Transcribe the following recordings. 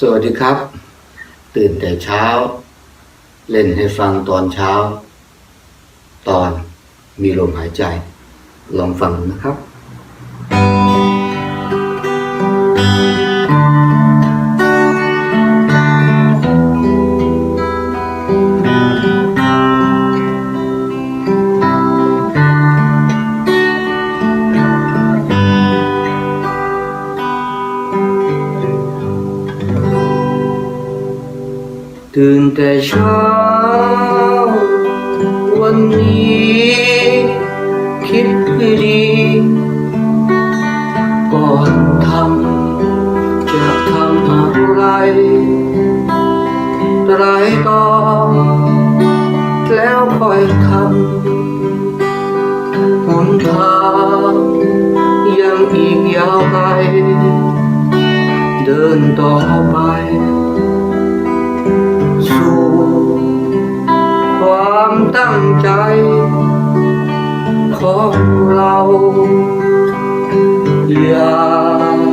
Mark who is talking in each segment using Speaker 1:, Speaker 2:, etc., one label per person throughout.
Speaker 1: สวัสดีครับ ตื่นแต่เช้า เล่นให้ฟังตอนเช้า ตอนมีลมหายใจ ลองฟังนะครับ ตื่นแต่เช้า วันนี้ คิดให้ดี ก่อนทำจะทำอะไรไรต่อแล้วค่อยทำหนทางยังอีกยาวไกลเดินต่อไป สู่ ความตั้งใจ ของเรา อย่า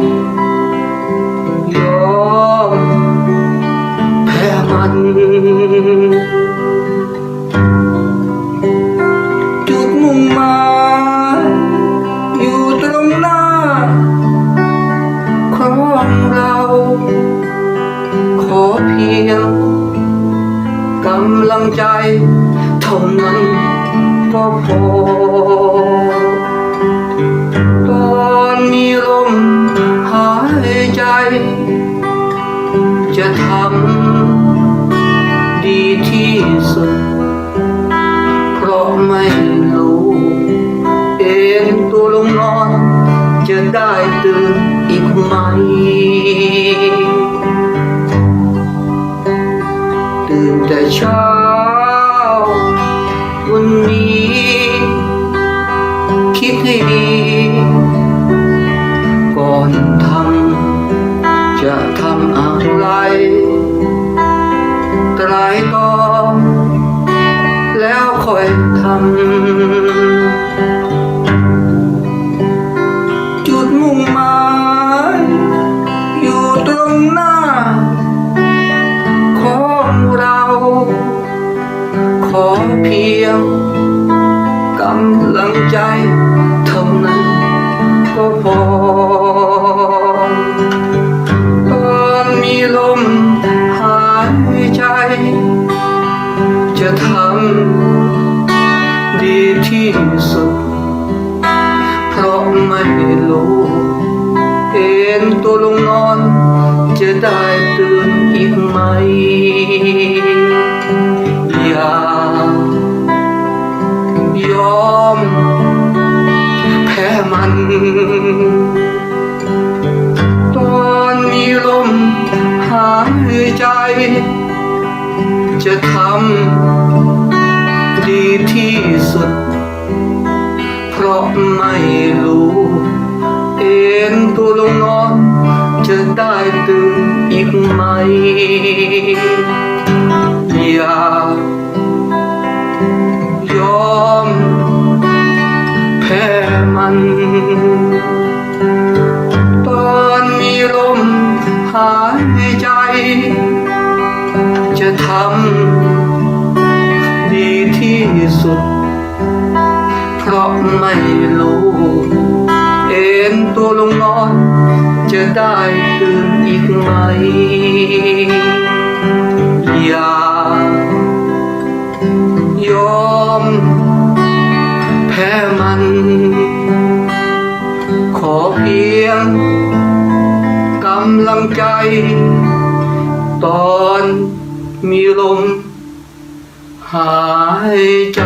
Speaker 1: งใจเท่านั้นก็พอ ตอนมีลมหายใจ จะทำดีที่สุด เพราะไม่รู้ เองตัวลงนอน จะได้ตื่นอีกไหมตื่นแต่เช้า อ ที่สุด เพราะไม่รู้เอ็นตัวลงนอน จะได้ตื่นอีกไหม อย่ายอม แพ้มัน ตอนมีลมหายใจ จะทำดีที่สุด ไม่รู้ เอ็นตัวลงนอนจะได้ตื่นอีกไหม อย่ายอมแพ้มัน ตอนมีลมหายใจ จะทำดีที่สุด เพราะไม่รู้ เอ็นตัวลงนอน จะได้ตื่นอีกไหม อย่ายอม แพ้มัน ขอเพียงกำลังใจ ตอนมีลม หายใจ